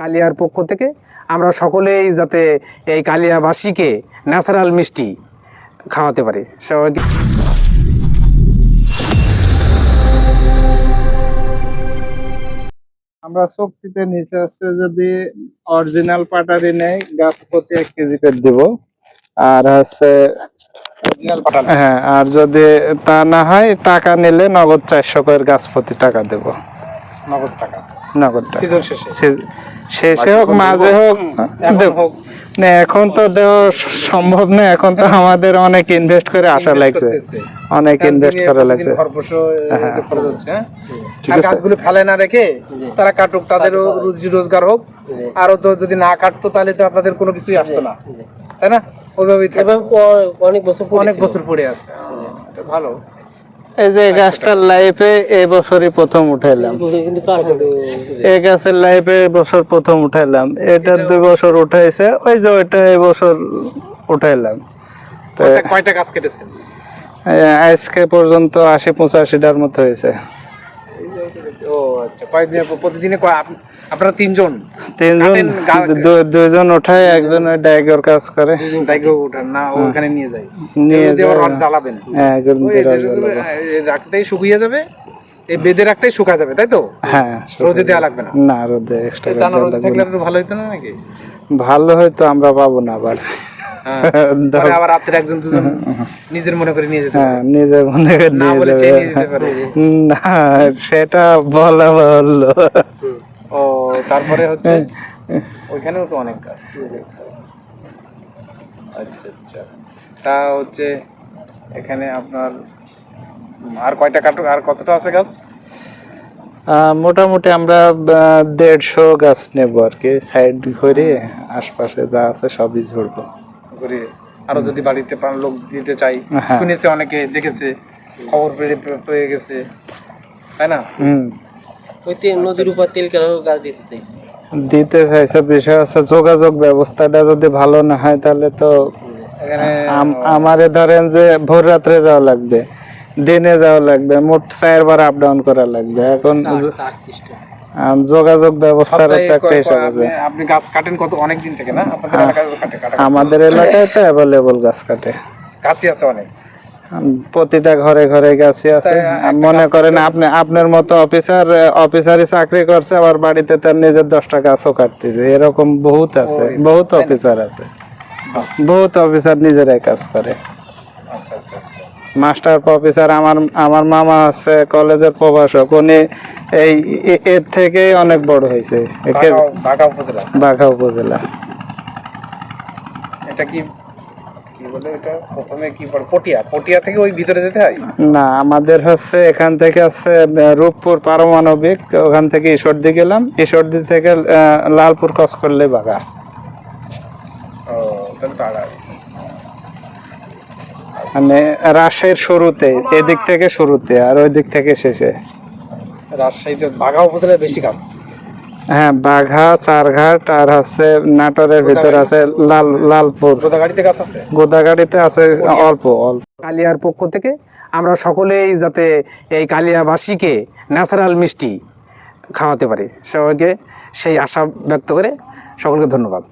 কালিয়ার পক্ষ থেকে আমরা সকলেই যাতে এই কালিয়াবাসীকে ন্যাচারাল মিষ্টি খাওয়াতে পারি। সবাইকে আমরা শক্তিতে নিচে আসছে যদি অরিজিনাল পাটারি নেই গাছ প্রতি এক কেজি করে দিব। আর হচ্ছে অরিজিনাল হ্যাঁ আর যদি তা না হয় টাকা নিলে নগদ চারশো করে গাছ প্রতি টাকা দেব। নগদ টাকা। নগদ সিজন শেষে। শেষে হোক মাঝে হোক এখন হোক। না এখন তো দেওয়া সম্ভব না এখন তো আমাদের অনেক ইনভেস্ট করে আসা লাগছে। অনেক ইনভেস্ট করা লাগছে। হ্যাঁ? গাছগুলো ফেলে না রেখে তারা কাটুক তাদেরও রুজি রোজগার হোক। আরও তো যদি না কাটতো তাহলে তো আপনাদের কোনো কিছুই আসতো না। তাই না? ওইভাবেই অনেক বছর পরে অনেক বছর পড়ে আছে। ভালো। এই যে গাছটার লাইফে এবছরই বছরই প্রথম উঠাইলাম। এই গাছের লাইফে এবছর প্রথম উঠাইলাম। এটা দুই বছর উঠাইছে ওই যে ওইটা এবছর উঠাইলাম। কয়টা গাছ কেটেছেন আজকে পর্যন্ত আশি পঁচাশিটার মতো হয়েছে। ও আচ্ছা প্রতিদিনে আপনারা তিনজন? তিনজন দুইজন উঠায় একজন ডাইগর কাজ করে। তাইকে উঠান না ওখানে নিয়ে যাই নিয়ে রড জ্বালাবেন। হ্যাঁ। এই রাখতেই শুকিয়ে যাবে এই বেঁধে রাখতেই শুকা যাবে তাই তো? হ্যাঁ রোদে দেওয়া লাগবে না। না রোদে এক্সট্রা থাকলে ভালো হতো না নাকি? ভালো হয়তো আমরা পাবো না আবার। হ্যাঁ। পরে আবার রাত্রে একজন দুজন নিজের মনে করে নিয়ে যেতে হ্যাঁ নিজের মনে করে নিয়ে যাবে। না সেটা বলা বলল। ও তারপরে হচ্ছে ওইখানেও তো অনেক গাছ আচ্ছা আচ্ছা। তা হচ্ছে এখানে আপনার আর কয়টা কাটো আর কতটা আছে গাছ? মোটামুটি আমরা দেড়শো গাছ নেব আর কি সাইড ঘুরে আশপাশে যা আছে সবই ঝুড়বো করে আরও যদি বাড়িতে পান লোক দিতে চাই। হ্যাঁ। শুনেছে অনেকে দেখেছে খবর পেয়ে পেয়ে গেছে। তাই না? হুম। ওই তেল নদীর উপর তেল কেন গাছ দিতে চাইছে? দিতে চাইছে বিষয় আছে যোগাযোগ ব্যবস্থাটা যদি ভালো না হয় তাহলে তো আমারে ধরেন যে ভোর রাত্রে যাওয়া লাগবে দিনে যাওয়া লাগবে মোট চারবার আপ ডাউন করা লাগবে। এখন যোগাযোগ ব্যবস্থার একটা হিসাব আছে। আপনি- গাছ কাটেন কত অনেক দিন থেকে না? আপনাদের এলাকায় তো কাটে কাটা আমাদের এলাকায় তো অ্যাভেলেবল গাছ কাটে। গাছই আছে অনেক। প্রতিটা ঘরে ঘরে গাছই আছে। মনে করেন আপনি আপনার মতো অফিসার অফিসারই চাকরি করছে আবার বাড়িতে তার নিজের দশটা গাছও কাটতেছে। এরকম বহুত আছে। বহুত অফিসার আছে। বহুত অফিসার নিজেরাই কাজ করে। মাস্টার প্রফেসর আমার আমার মামা আছে কলেজের প্রভাষক। উনি এই এর থেকেই অনেক বড় হয়েছে। উপজেলা? বাঘা উপজেলা। এটা কি না আমাদের হচ্ছে এখান থেকে আছে রূপপুর পারমাণবিক। ওখান থেকে ঈশ্বরদী গেলাম। ঈশ্বরদী থেকে লালপুর ক্রস করলে বাঘা ও তাহলে। মানে রাজশাহীর শুরুতে এদিক থেকে শুরুতে আর ওই দিক থেকে শেষে। রাজশাহীতে বাঘা উপজেলায় বেশি গাছ। হ্যাঁ বাঘা চারঘাট আর হচ্ছে নাটোরের ভিতর আছে লাল লালপুর। গোদাগাড়িতে গাছ আছে? গোদাগাড়িতে আছে অল্প অল্প। কালিয়ার পক্ষ থেকে আমরা সকলেই যাতে এই কালিয়াবাসীকে ন্যাচারাল মিষ্টি খাওয়াতে পারি সবাইকে সেই আশা ব্যক্ত করে সকলকে ধন্যবাদ।